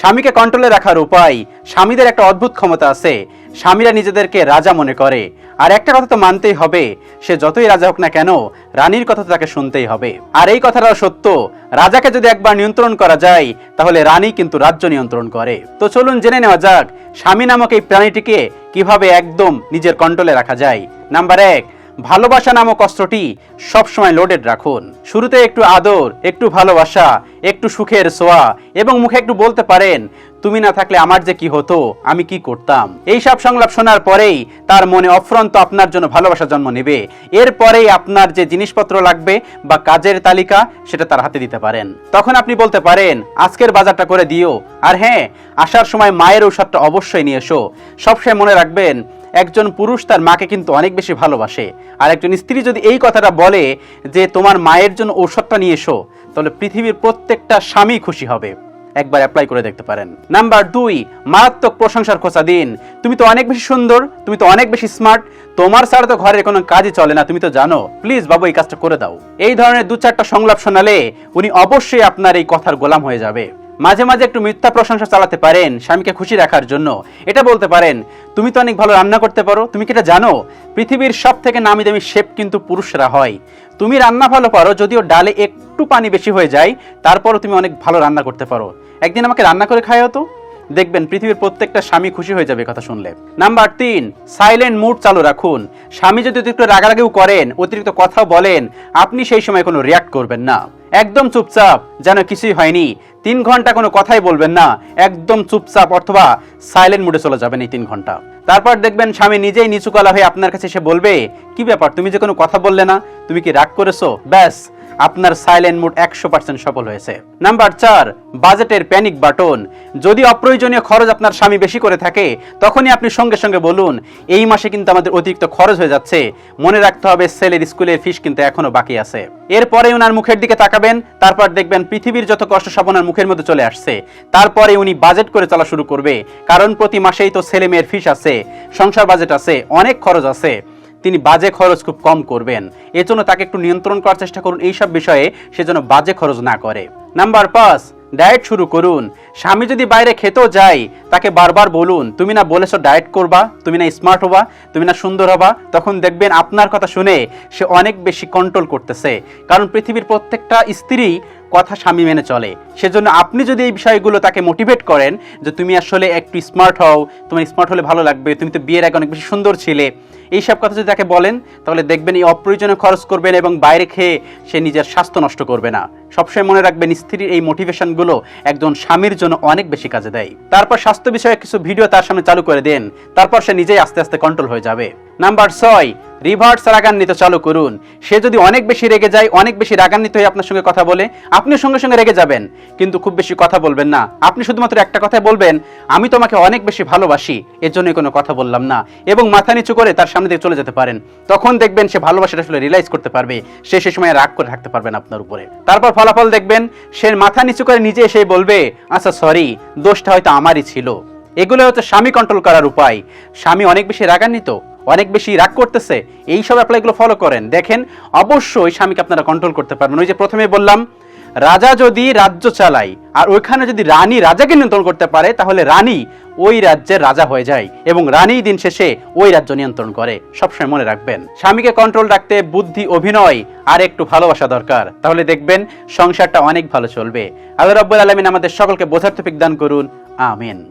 স্বামীকে কন্ট্রোলে রাখার উপায় স্বামীদের একটা অদ্ভুত ক্ষমতা আছে। স্বামীরা নিজেদেরকে রাজা মনে করে। আর একটা কথা তো মানতেই হবে, সে যতই রাজা হোক না কেন, রানীর কথা তো তাকে শুনতেই হবে। আর এই কথাটাও সত্য, রাজাকে যদি একবার নিয়ন্ত্রণ করা যায়, তাহলে রানী কিন্তু রাজ্য নিয়ন্ত্রণ করে। তো চলুন জেনে নেওয়া যাক, স্বামী নামক এই প্রাণীটিকে কীভাবে একদম নিজের কন্ট্রোলে রাখা যায়। নাম্বার এক ভালোবাসা নামক অস্ত্রটি সবসময় লোডেড রাখুন। শুরুতে একটু আদর, একটু ভালোবাসা, একটু সুখের সোয়া এবং মুখে একটু বলতে পারেন, তুমি না থাকলে আমার যে কি হতো, আমি কি করতাম? এই সব সংলাপ শোনার পরেই তার মনে অফ্রন্ত আপনার জন্য ভালোবাসা জন্ম নেবে। এরপরেই আপনার যে জিনিসপত্র লাগবে বা কাজের তালিকা, সেটা তার হাতে দিতে পারেন। তখন আপনি বলতে পারেন, আজকের বাজারটা করে দিও। আর হ্যাঁ আসার সময় মায়ের ঔষধটা অবশ্যই নিয়ে এসো। সবসময় মনে রাখবেন একজন পুরুষ তার মাকে কিন্তু অনেক বেশি ভালোবাসে। আর একজন স্ত্রী যদি এই কথাটা বলে যে, তোমার মায়ের জন্য ঔষধটা নিয়ে এসো তাহলে পৃথিবীর প্রত্যেকটা স্বামী খুশি হবে। একবার অ্যাপ্লাই করে দেখতে পারেন। নাম্বার দুই, মারাত্মক প্রশংসার খোঁচা দিন। তুমি তো অনেক বেশি সুন্দর, তুমি তো অনেক বেশি স্মার্ট তোমার ছাড়া তো ঘরের কোনো কাজই চলে না, তুমি তো জানো। প্লিজ বাবু, এই কাজটা করে দাও। এই ধরনের দু চারটা সংলাপ শোনালে উনি অবশ্যই আপনার এই কথার গোলাম হয়ে যাবে। মাঝে মাঝে একটু মিথ্যা প্রশংসা চালাতে পারেন স্বামীকে খুশি রাখার জন্য। এটা বলতে পারেন, তুমি তো অনেক ভালো রান্না করতে পারো, তুমি কি এটা জানো? পৃথিবীর সব থেকে নামি দামি শেপ কিন্তু পুরুষরা হয়। তুমি রান্না ভালো পারো, যদিও ডালে একটু পানি বেশি হয়ে যায়, তারপরও তুমি অনেক ভালো রান্না করতে পারো। একদিন আমাকে রান্না করে খাওয়াও তো। দেখবেন পৃথিবীর প্রত্যেকটা স্বামী খুশি হয়ে যাবে কথা শুনলে। নাম্বার তিন সাইলেন্ট মুড চালু রাখুন। স্বামী যদি অতিরিক্ত রাগারাগিও করেন, অতিরিক্ত কথা বলেন, আপনি সেই সময় কোনো রিয়াক্ট করবেন না। একদম চুপচাপ, যেন কিছুই হয়নি। তিন ঘণ্টা কোনো কথাই বলবেন না। একদম চুপচাপ, অথবা সাইলেন্ট মুডে চলে যাবেন এই তিন ঘণ্টা। তারপর দেখবেন স্বামী নিজেই নিচু গলা হয়ে আপনার কাছে এসে বলবে, কি ব্যাপার? তুমি যে কোনো কথা বললে না? তুমি কি রাগ করেছ? ব্যাস, আপনার সাইলেন্ট মুড একশো পার্সেন্ট সফল হয়েছে। নাম্বার চার বাজেটের প্যানিক বাটন যদি অপ্রয়োজনীয় খরচ আপনার স্বামী বেশি করে থাকে, তখনই আপনি সঙ্গে সঙ্গে বলুন, এই মাসে কিন্তু আমাদের অতিরিক্ত খরচ হয়ে যাচ্ছে। মনে রাখতে হবে, ছেলের স্কুলের ফিস কিন্তু এখনও বাকি আছে। এরপরে ওনার মুখের দিকে তাকাবেন, তারপর দেখবেন পৃথিবীর যত কষ্ট সব ওনার মুখের মধ্যে চলে আসছে। তারপরে উনি বাজেট করে চলা শুরু করবে। কারণ প্রতি মাসেই তো ছেলে মেয়ের ফিস আছে, সংসার বাজেট আছে, অনেক খরচ আছে। তিনি বাজে খরচ খুব কম করবেন। এজন্য তাকে একটু নিয়ন্ত্রণ করার চেষ্টা করুন। এইসব বিষয়ে সে যেন বাজে খরচ না করে। নাম্বার পাঁচ, ডায়েট শুরু করুন। স্বামী যদি বাইরে খেতেও যায় তাকে বারবার বলুন, তুমি না বলেছ ডায়েট করবা, তুমি না স্মার্ট হবা, তুমি না সুন্দর হবা? তখন দেখবেন আপনার কথা শুনে সে অনেক বেশি কন্ট্রোল করতেছে। কারণ পৃথিবীর প্রত্যেকটা স্ত্রী কথা স্বামী মেনে চলে। সেজন্য আপনি যদি এই বিষয়গুলো তাকে মোটিভেট করেন যে, তুমি আসলে একটু স্মার্ট হও, তোমার স্মার্ট হলে ভালো লাগবে, তুমি তো বিয়ের আগে অনেক বেশি সুন্দর ছিলে। এইসব কথা যদি তাকে বলেন, তাহলে দেখবেন এই অপ্রয়োজনীয় খরচ করবেন এবং বাইরে খেয়ে সে নিজের স্বাস্থ্য নষ্ট করবে না। সবসময় মনে রাখবেন স্ত্রীর এই মোটিভেশনগুলো একজন স্বামীর জন্য অনেক বেশি কাজে দেয়। তারপর স্বাস্থ্য বিষয়ে কিছু ভিডিও তার সামনে চালু করে দেন। তারপর সে নিজেই আস্তে আস্তে কন্ট্রোল হয়ে যাবে। নাম্বার ছয় রিভার্স রাগান্বিত, চালু করুন। সে যদি অনেক বেশি রেগে যায়, অনেক বেশি রাগান্বিত হয়ে আপনার সঙ্গে কথা বলে আপনি সঙ্গে সঙ্গে রেগে যাবেন। কিন্তু খুব বেশি কথা বলবেন না। আপনি শুধুমাত্র একটা কথাই বলবেন, আমি তোমাকে অনেক বেশি ভালোবাসি। এর জন্যই কোনো কথা বললাম না। এবং মাথা নিচু করে তার সামনে দিয়ে চলে যেতে পারেন। তখন দেখবেন সে ভালোবাসাটা আসলে রিয়েলাইজ করতে পারবে। সে সে সময় রাগ করে থাকতে পারবেন আপনার উপরে। তারপর ফলাফল দেখবেন, সে মাথা নিচু করে নিজে এসে বলবে আচ্ছা সরি দোষটা হয়তো আমারই ছিল। এগুলো হচ্ছে স্বামী কন্ট্রোল করার উপায়। স্বামী অনেক বেশি রাগান্বিত অনেক বেশি রাগ করতেছে এই সব অ্যাপ্লাইগুলো ফলো করেন। দেখেন, অবশ্যই স্বামীকে আপনারা কন্ট্রোল করতে পারবেন। ওই যে প্রথমে বললাম, রাজা যদি রাজ্য চালায়, আর ওইখানে যদি রানী রাজাকে নিয়ন্ত্রণ করতে পারে, তাহলে রানী ওই রাজ্যের রাজা হয়ে যায় এবং রানী দিন শেষে ওই রাজ্য নিয়ন্ত্রণ করে। সবসময় মনে রাখবেন, স্বামীকে কন্ট্রোল রাখতে বুদ্ধি, অভিনয়, আর একটু ভালোবাসা দরকার। তাহলে দেখবেন, সংসারটা অনেক ভালো চলবে। আল্লাহ রাব্বুল আলমিন আমাদের সকলকে বোঝার তফিক দান করুন। আমিন।